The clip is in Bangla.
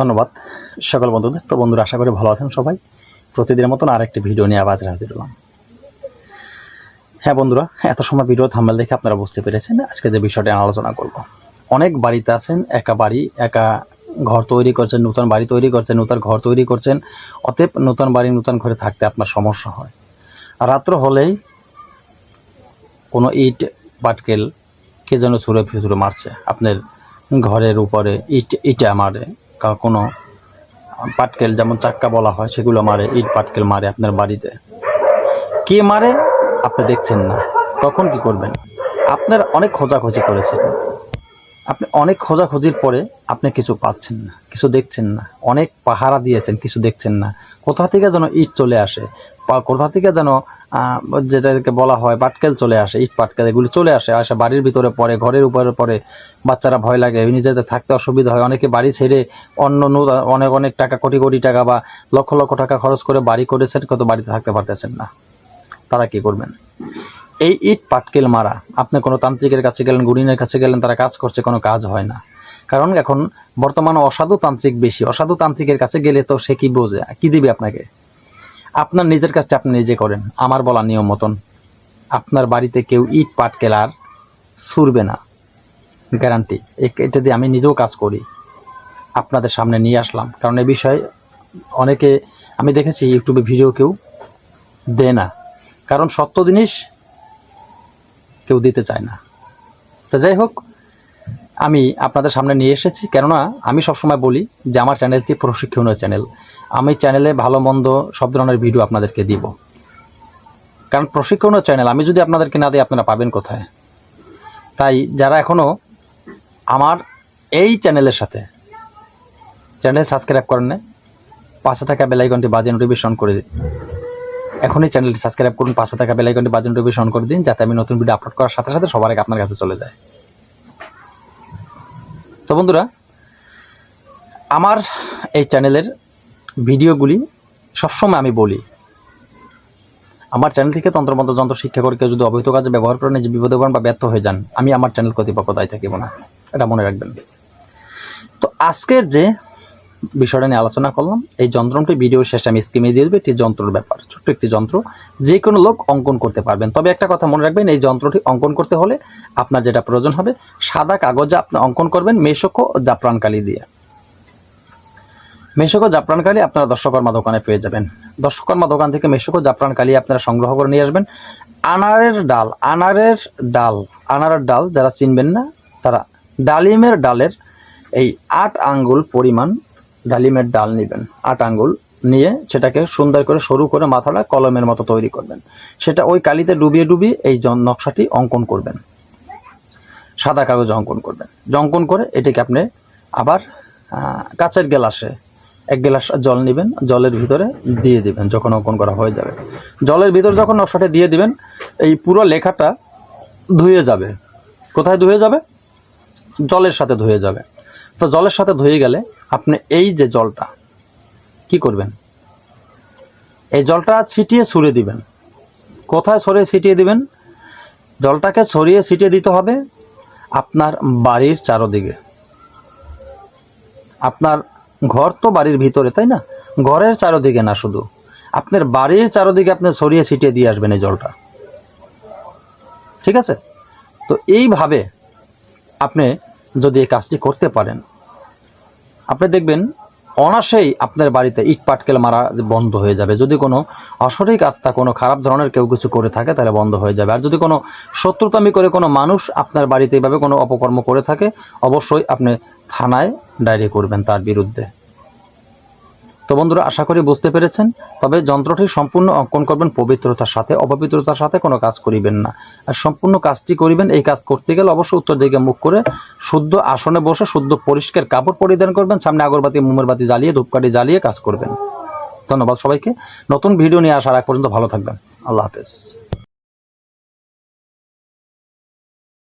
ধন্যবাদ সকল বন্ধুদের। তো বন্ধুরা, আশা করি ভালো আছেন সবাই। প্রতিদিনের মতন আরেকটি ভিডিও নিয়ে আবার হাজির হলাম। হ্যাঁ বন্ধুরা, এত সময় ভিডিও থাম্বেল দেখে আপনারা বুঝতে পেরেছেন আজকে যে বিষয়টা আলোচনা করব। অনেক বাড়িতে আছেন, একা বাড়ি, একা ঘর তৈরি করছেন, নতুন বাড়ি তৈরি করছেন, নতুন ঘর তৈরি করছেন, অতএব নতুন বাড়ি, নতুন ঘরে থাকতে আপনার সমস্যা হয়। আর রাত্র হলেই কোনো ইট পাটকেল কে যেন ছুঁড়ে ফিছুড়ে মারছে। আপনার ঘরের উপরে ইট, ইটা মারে। কোনো পাটকেল যেমন চাক্কা বলা হয়, সেগুলো মারে, ইট পাটকেল মারে আপনার বাড়িতে। কে মারে? আপনি দেখছেন না। তখন কি করবেন? আপনার অনেক খোঁজাখুঁজি করেছেন। আপনি অনেক খোঁজাখুঁজির পরে আপনি কিছু পাচ্ছেন না, কিছু দেখছেন না। অনেক পাহারা দিয়েছেন, কিছু দেখছেন না। কোথা থেকে যেন ইট চলে আসে? কোথা থেকে যেন যেটাকে বলা হয় পাটকেল চলে আসে, ইট পাটকেল, এগুলি চলে আসে আসে বাড়ির ভিতরে পড়ে, ঘরের উপরে পড়ে, বাচ্চারা ভয় লাগে, নিজেদের থাকতে অসুবিধা হয়, অনেকে বাড়ি ছেড়ে অন্য অনেক অনেক টাকা, কোটি কোটি টাকা বা লক্ষ লক্ষ টাকা খরচ করে বাড়ি করেছেন, কত বাড়িতে থাকতে পারতেছেন না। তারা কি করবেন? এই ইট পাটকেল মারা, আপনি কোনো তান্ত্রিকের কাছে গেলেন, গুণিনের কাছে গেলেন, তারা কাজ করছে, কোনো কাজ হয় না। কারণ এখন বর্তমানে অসাধু তান্ত্রিক বেশি, অসাধু তান্ত্রিকের কাছে গেলে তো সে কি বোঝে, কি দিবে আপনাকে? আপনার নিজের কাজটা আপনি নিজে করেন। আমার বলা নিয়ম মতন আপনার বাড়িতে কেউ ইট পাটকেল আর ছুড়বে না। গ্যারান্টি এটা দিয়ে আমি নিজেও কাজ করি। আপনাদের সামনে নিয়ে আসলাম। কারণ এ বিষয়ে অনেকে, আমি দেখেছি ইউটিউবে ভিডিও কেউ দেয় না। কারণ সত্য জিনিস কেউ দিতে চায় না। তো যাই হোক, আমি আপনাদের সামনে নিয়ে এসেছি। কেননা আমি সবসময় বলি যে আমার চ্যানেলটি প্রশিক্ষণীয় চ্যানেল। আমি চ্যানেলে ভালো, মন্দ সব ধরনের ভিডিও আপনাদেরকে দিব। কারণ প্রশিক্ষণীয় চ্যানেল আমি যদি আপনাদেরকে না দিই, আপনারা পাবেন কোথায়? তাই যারা এখনও আমার এই চ্যানেলের সাথে চ্যানেল সাবস্ক্রাইব করেন না পাশে থাকা বেলাইকনটি বাজে নোটিফিকেশন করে দিন। এখনই চ্যানেলটি সাবস্ক্রাইব করুন, পাশে থাকা বেলাইকনটি বাজে নোটিফিকেশন করে দিন, যাতে আমি নতুন ভিডিও আপলোড করার সাথে সাথে সবার আগে আপনার কাছে চলে যায়। তো বন্ধুরা, আমার এই চ্যানেলের ভিডিওগুলি সবসময় আমি বলি। আমার চ্যানেল থেকে তন্ত্রমন্ত্র, যন্ত্র শিক্ষা করে কেউ যদি অবৈধ কাজে ব্যবহার করেন যে বিপদে বা ব্যর্থ হয়ে যান, আমি আমার চ্যানেল কর্তৃপক্ষ দায়ী থাকিব না। এটা মনে রাখবেন। তো আজকের যে বিষয়টা নিয়ে আলোচনা করলাম, এই যন্ত্রটি ভিডিও শেষে আমি স্কিমে দিয়ে দেবো। একটি যন্ত্রের ব্যাপার, ছোট্ট একটি যন্ত্র। যে কোনো লোক অঙ্কন করতে পারবেন। তবে একটা কথা মনে রাখবেন, এই যন্ত্রটি অঙ্কন করতে হলে আপনার যেটা প্রয়োজন হবে, সাদা কাগজে আপনি অঙ্কন করবেন মেশকো ও জাফরান কালি দিয়ে। মেশকো জাফরান কালি আপনারা দর্শকর্মা দোকানে পেয়ে যাবেন। দর্শকর্মা দোকান থেকে মেশকো জাফরান কালি আপনারা সংগ্রহ করে নিয়ে আসবেন। আনারের ডাল আনারের ডাল আনারের ডাল যারা চিনবেন না, তারা ডালিমের ডালের এই আট আঙ্গুল পরিমাণ ডালিমের ডাল নেবেন। আট আঙ্গুল নিয়ে সেটাকে সুন্দর করে সরু করে মাথাটা কলমের মতো তৈরি করবেন। সেটা ওই কালিতে ডুবিয়ে ডুবিয়ে এই নকশাটি অঙ্কন করবেন। সাদা কাগজে অঙ্কন করবেন। অঙ্কন করে এটাকে আপনি আবার কাচের গ্লাসে এক গ্লাস জল নেবেন, জলের ভিতরে দিয়ে দিবেন যখন অঙ্কন করা হয়ে যাবে। জলের ভিতর যখন নকশাটা দিয়ে দিবেন, এই পুরো লেখাটা ধুয়ে যাবে। কোথায় ধুয়ে যাবে? জলের সাথে ধুয়ে যাবে। তো জলের সাথে ধুয়ে গেলে আপনি এই যে জলটা, কি করবেন? এই জলটা ছিটিয়ে ছুঁড়ে দিবেন। কোথায় ছড়িয়ে ছিটিয়ে দিবেন? জলটাকে ছড়িয়ে ছিটিয়ে দিতে হবে আপনার বাড়ির চারদিকে। আপনার ঘর তো বাড়ির ভিতরে, তাই না? ঘরের চারোদিকে না শুধু। আপনার বাড়ির চারোদিকে আপনি ছড়িয়ে ছিটিয়ে দিয়ে আসবেন এই জলটা। ঠিক আছে? তো এইভাবে আপনি যদি এই কাজটি করতে পারেন, আপনি দেখবেন অনাসেই আপনার বাড়িতে ইট পাটকেল মারা বন্ধ হয়ে যাবে। যদি কোনো অসঠিক আত্মা, কোনো খারাপ ধরনের কেউ কিছু করে থাকে, তাহলে বন্ধ হয়ে যাবে। আর যদি কোনো শত্রুতামি করে কোনো মানুষ আপনার বাড়িতে এইভাবে কোনো অপকর্ম করে থাকে, অবশ্যই আপনি থানায় ডায়েরি করবেন তার বিরুদ্ধে। তো বন্ধুরা, আশা করি বুঝতে পেরেছেন। তবে যন্ত্রটি সম্পূর্ণ অঙ্কন করবেন পবিত্রতার সাথে, অপবিত্রতার সাথে কোনো কাজ করিবেন না। আর সম্পূর্ণ কাজটি করিবেন, এই কাজ করতে গেলে অবশ্যই উত্তর দিকে মুখ করে শুদ্ধ আসনে বসে শুদ্ধ পরিষ্কার কাপড় পরিধান করবেন, সামনে আগরবাতি, মোমের বাতি জ্বালিয়ে, ধূপকাঠি জ্বালিয়ে কাজ করবেন। ধন্যবাদ সবাইকে। নতুন ভিডিও নিয়ে আসার আগ পর্যন্ত ভালো থাকবেন। আল্লাহ হাফেজ।